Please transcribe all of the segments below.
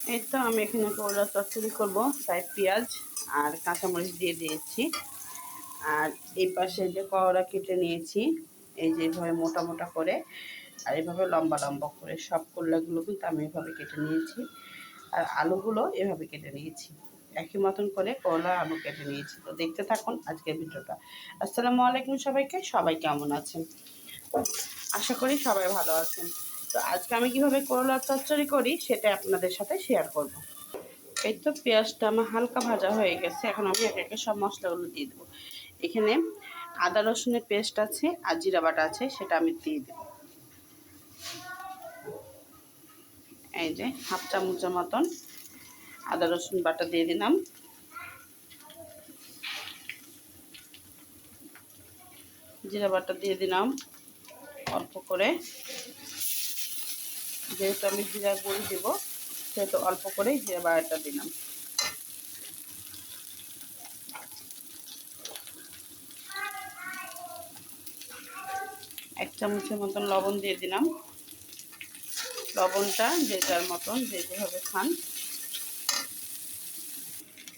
এই তো আমি এখানে করলা চচ্চড়ি করব, তাই পেঁয়াজ আর কাঁচামরিচ দিয়ে দিয়েছি। আর এই পাশে যে করলা কেটে নিয়েছি, এই যে এইভাবে মোটা মোটা করে, আর এইভাবে লম্বা লম্বা করে সব করলাগুলো কিন্তু আমি এভাবে কেটে নিয়েছি। আর আলুগুলো এভাবে কেটে নিয়েছি। একই মতন করে করলা, আলু কেটে নিয়েছি। তো দেখতে থাকুন আজকের ভিডিওটা। আসসালামু আলাইকুম সবাইকে, সবাই কেমন আছেন? আশা করি সবাই ভালো আছেন। তো আজকে আমি কীভাবে করলা চচ্চড়ি করি সেটা আপনাদের সাথে শেয়ার করব। এই তো পেঁয়াজটা আমার হালকা ভাজা হয়ে গেছে, এখন আমি একে একে সব মশলাগুলো দিয়ে দেবো। এখানে আদা রসুনের পেস্ট আছে আর জিরা বাটা আছে, সেটা আমি দিয়ে দেবো। এই যে হাফ চামচের মতন আদা রসুন বাটা দিয়ে দিলাম। জিরা বাটা দিয়ে দিলাম অল্প করে। যেহেতু আমি জিরা গুঁড়ি দেব, সেহেতু অল্প করেই জিরা বাড়াটা দিলাম। এক চামচের মতন লবণ দিয়ে দিলাম। লবণটা যে যার মতন, যে যেভাবে খান।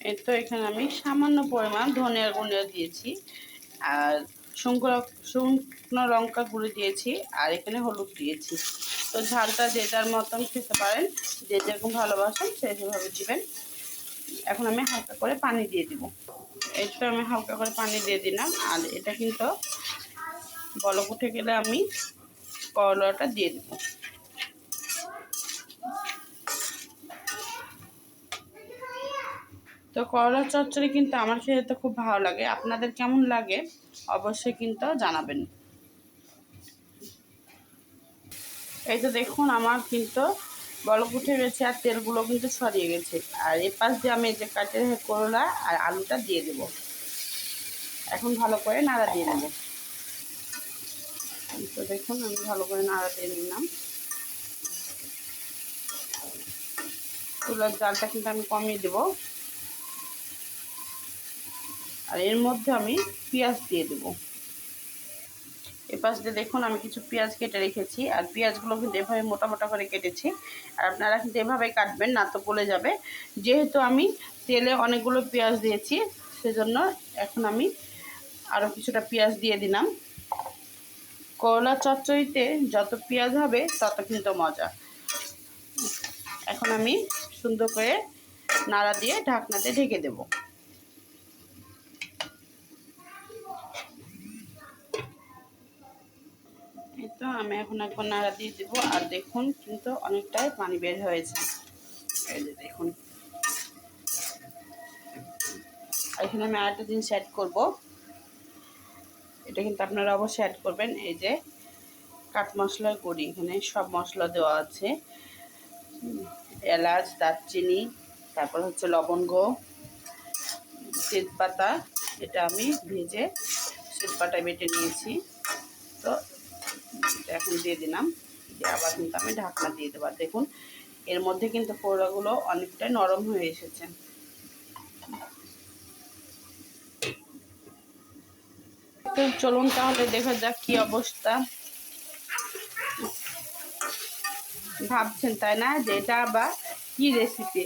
এই তো এখানে আমি সামান্য পরিমাণ ধনিয়ার গুঁড়ো দিয়েছি, আর শুকনো শুকনো লঙ্কা গুঁড়ো দিয়েছি, আর এখানে হলুদ দিয়েছি। তো ঝালটা যে যার মতন খেতে পারেন, যে যেরকম ভালোবাসেন সেই সেভাবে দিবেন। এখন আমি হালকা করে পানি দিয়ে দিব। এই তো আমি হালকা করে পানি দিয়ে দিলাম, আর এটা কিন্তু বলক উঠে গেলে আমি করলাটা দিয়ে দেবো। তো করলা চচ্চড়ি কিন্তু আমার খেতে খুব ভালো লাগে। আপনাদের কেমন লাগে, অবশ্যই কিন্তু জানাবেন। এই তো দেখুন, আমার কিন্তু বলক উঠে গেছে আর তেলগুলো কিন্তু ছড়িয়ে গেছে। আর এ পাশ দিয়ে আমি এই যে কাটে করলা আর আলুটা দিয়ে দেব। এখন ভালো করে নাড়া দিয়ে নেব। তো দেখুন, আমি ভালো করে নাড়া দিয়ে নিলাম। চুলার জালটা কিন্তু আমি কমিয়ে দেবো। আর এর মধ্যে আমি পেঁয়াজ দিয়ে দেব। এপাশ দিয়ে দেখুন, আমি কিছু পেঁয়াজ কেটে রেখেছি। আর পেঁয়াজগুলো কিন্তু এভাবে মোটা মোটা করে কেটেছি। আর আপনারা কিন্তু এভাবেই কাটবেন, না তো গলে যাবে। যেহেতু আমি তেলে অনেকগুলো পেঁয়াজ দিয়েছি, সেজন্য এখন আমি আরও কিছুটা পেঁয়াজ দিয়ে দিলাম। করলা চচ্চড়িতে যত পেঁয়াজ হবে, তত কিন্তু মজা। এখন আমি সুন্দর করে নাড়া দিয়ে ঢাকনাতে ঢেকে দেবো। তো আমি এখন একবার নাড়া দিয়ে দেবো। আর দেখুন কিন্তু অনেকটাই পানি বের হয়েছে। এই যে দেখুন। এখানে আমি আরেকটা জিনিস অ্যাড করব। এটা কিন্তু আপনারা অবশ্যই অ্যাড করবেন। এই যে কাঠ মশলার গুঁড়ি, এখানে সব মশলা দেওয়া আছে। এলাচ, দারচিনি, তারপর হচ্ছে লবঙ্গ, তেজপাতা, এটা আমি ভেজে তেজপাতায় বেটে নিয়েছি। তো এখন দিয়ে দিলাম। দিয়ে আবার কিন্তু আমি ঢাকনা দিয়ে দেবো। দেখুন, এর মধ্যে কিন্তু পোড়াগুলো অনেকটাই নরম হয়ে এসেছে। চলুন তাহলে দেখা যাক কি অবস্থা। ভাবছেন তাই না যে এটা আবার কি রেসিপি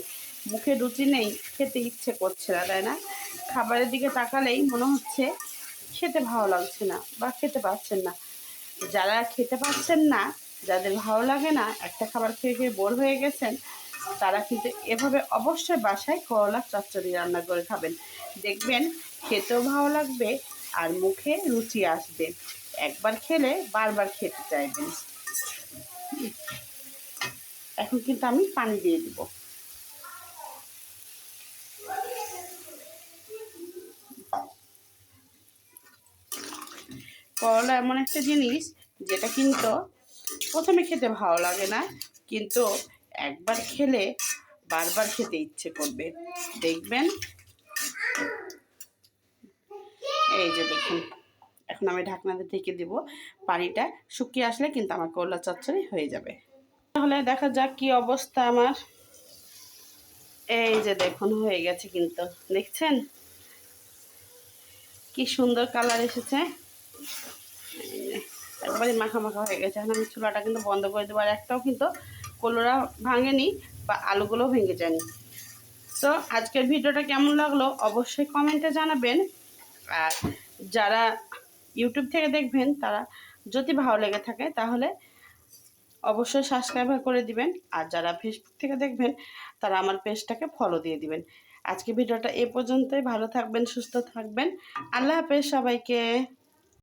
মুখে রুচি নেই, খেতে ইচ্ছে করছে না, তাই না? খাবারের দিকে তাকালেই মনে হচ্ছে খেতে ভালো লাগছে না বা খেতে পারছেন না। যারা খেতে পাচ্ছেন না, যাদের ভালো লাগে না, একটা খাবার খেয়ে খেয়ে বোর হয়ে গেছেন, তারা কিন্তু এভাবে অবশ্যই বাসায় করলা চচ্চড়ি রান্না করে খাবেন। দেখবেন খেতেও ভালো লাগবে আর মুখে রুচি আসবে। একবার খেলে বারবার খেতে চাইবেন। এখন কিন্তু আমি পানি দিয়ে দিব। করলা এমন একটা জিনিস যেটা কিন্তু প্রথমে খেতে ভালো লাগে না, কিন্তু একবার খেলে বারবার খেতে ইচ্ছে করবে। দেখবেন? এই যে দেখুন, এখন আমি ঢাকনাতে থেকে দেব। পানিটা শুকিয়ে আসলে কিন্তু আমার করলা চচ্চড়ি হয়ে যাবে। তাহলে দেখা যাক কি অবস্থা আমার। এই যে দেখুন, হয়ে গেছে কিন্তু। দেখছেন? কি সুন্দর কালার এসেছে। একবারে মাখা মাখা হয়ে গেছে। এখন আমি চুলাটা কিন্তু বন্ধ করে দেবো। আর একটাও কিন্তু কলোরা ভাঙেনি বা আলুগুলোও ভেঙে যায়নি। তো আজকের ভিডিওটা কেমন লাগল অবশ্যই কমেন্টে জানাবেন। আর যারা ইউটিউব থেকে দেখবেন, তারা যদি ভালো লেগে থাকে, তাহলে অবশ্যই সাবস্ক্রাইব করে দিবেন। আর যারা ফেসবুক থেকে দেখবেন, তারা আমার পেজটাকে ফলো দিয়ে দিবেন। আজকে ভিডিওটা এ পর্যন্তই। ভালো থাকবেন, সুস্থ থাকবেন। আল্লাহ হাফেজ সবাইকে।